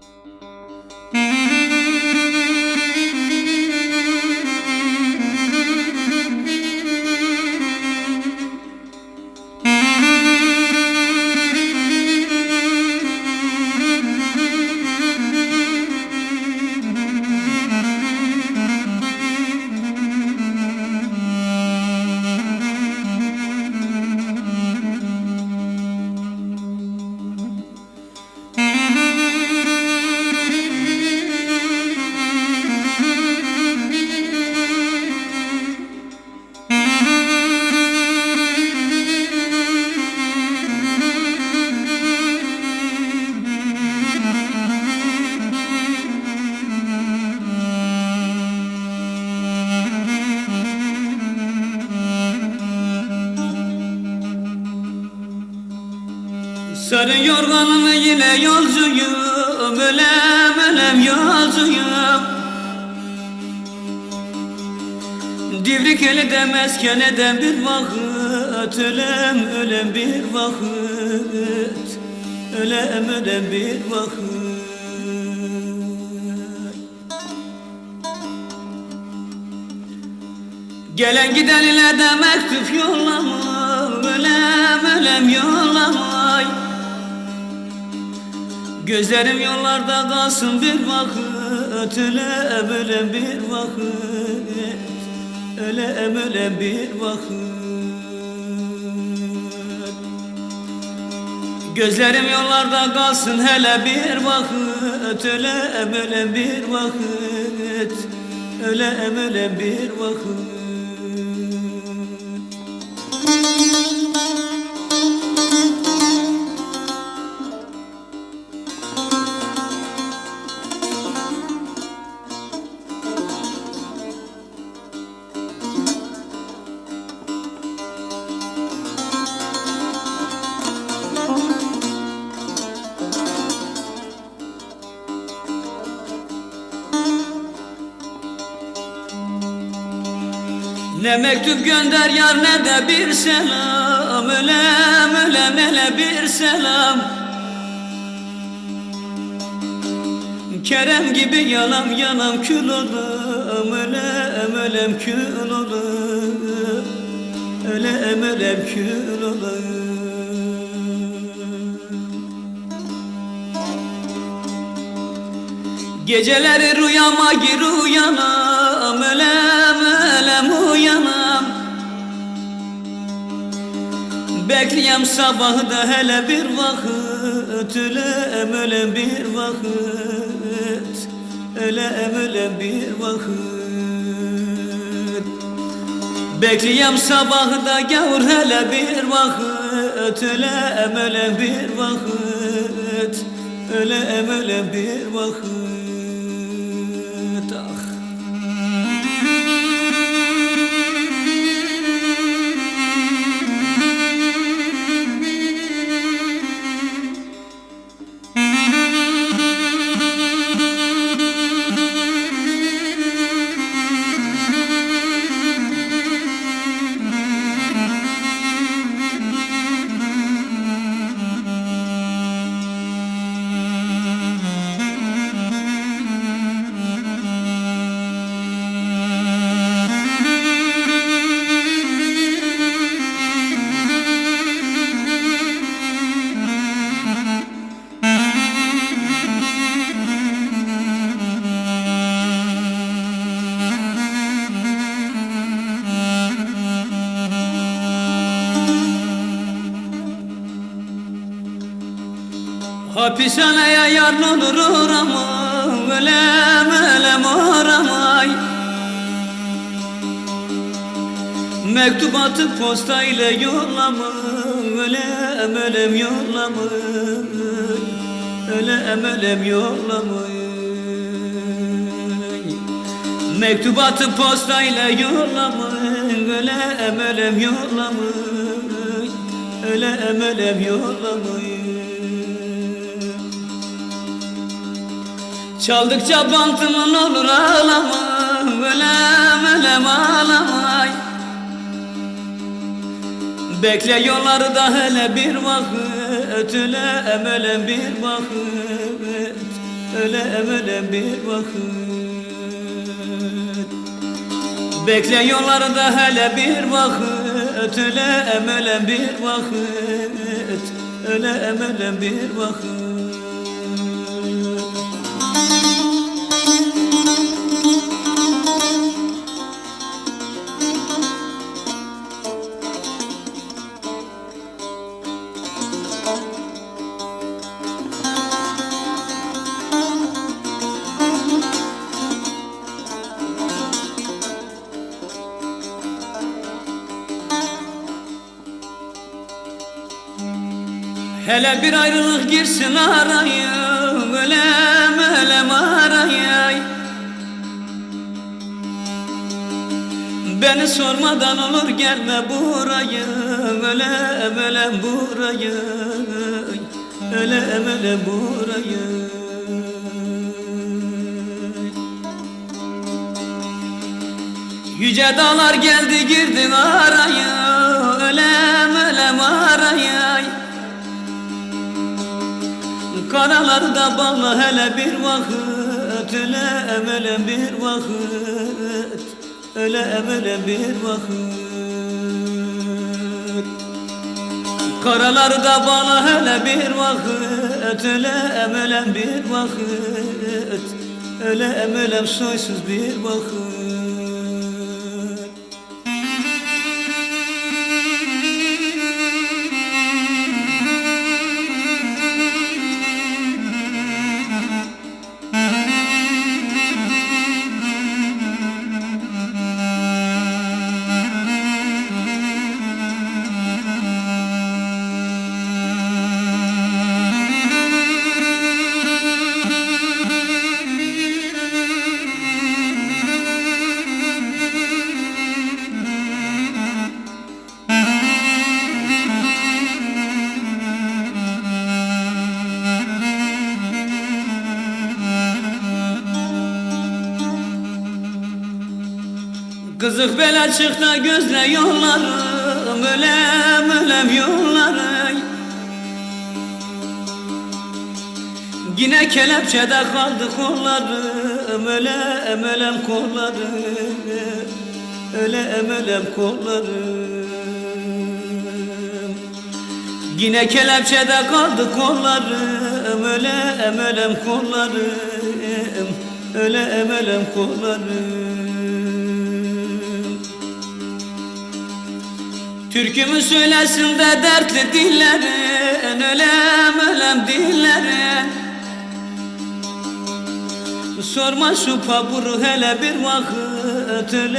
Música Sarı yorganımı yine yolcuyum Ölem ölem yolcuyum. Divrik eli demez keneden bir vakit Ölem ölem bir vakit Ölem ölem bir vakit Gelen giden ile de mektup yollama Ölem ölem yollamay Gözlerim yollarda kalsın bir vakit Ölem ölem bir vakit Ölem ölem bir vakit. Gözlerim yollarda kalsın hele bir vakit Ölem ölem bir vakit Ölem ölem bir vakit Ne mektup gönder yar ne de bir selam. Ölem ölem hele bir selam. Kerem gibi yanam yanam kül olam Ölem ölem kül olam Ölem ölem kül olam Geceleri rüyama gir uyanam. Ölem ölem uyanam Bekleyem sabahı da hele bir vakit. Ölem ölem bir vakit. Ölem ölem bir vakit. Bekleyem sabahı da gavur hele bir vakit. Ölem ölem bir vakit. Ölem ölem bir vakit Hapishaneye yarın olur uğramam Ölem ölem uğramay. Mektup atıp posta ile yollamam Ölem ölem yollamay Ölem ölem yollamay Mektup atıp posta ile yollamay Ölem ölem yollamay Ölem ölem yollamay Çaldıkça bantımın olur ağlama Ölem ölem ağlamay. Bekle yolları da hele bir vakit Ölem ölem bir vakit ölem ölem bir vakit. Bekliyorlar da hele bir vakit Ölem ölem bir vakit Ölem ölem bir vakit Hele bir ayrılık girsin araya Ölem ölem araya Beni sormadan olur gelme buraya Ölem ölem buraya Ölem ölem buraya Yüce dağlar geldi girdi araya Ölem ölem araya Karalarda bağla hele bir vakit Ölem ölem bir vakit Ölem ölem bir vakit. Karalarda bağla hele bir vakit Ölem ölem bir vakit Ölem ölem soysuz bir vakit Kızık bela çıktı gözle yollarım Ölem ölem yollarım. Yine kelepçede kaldı kollarım Ölem ölem kollarım. Ölem ölem kollarım. Yine kelepçede kaldı kollarım Ölem ölem kollarım. Ölem ölem kollarım Türkümü söylesin de dertli dillerin Ölem ölem dillerin Sorma şu paburu hele bir vakit Öle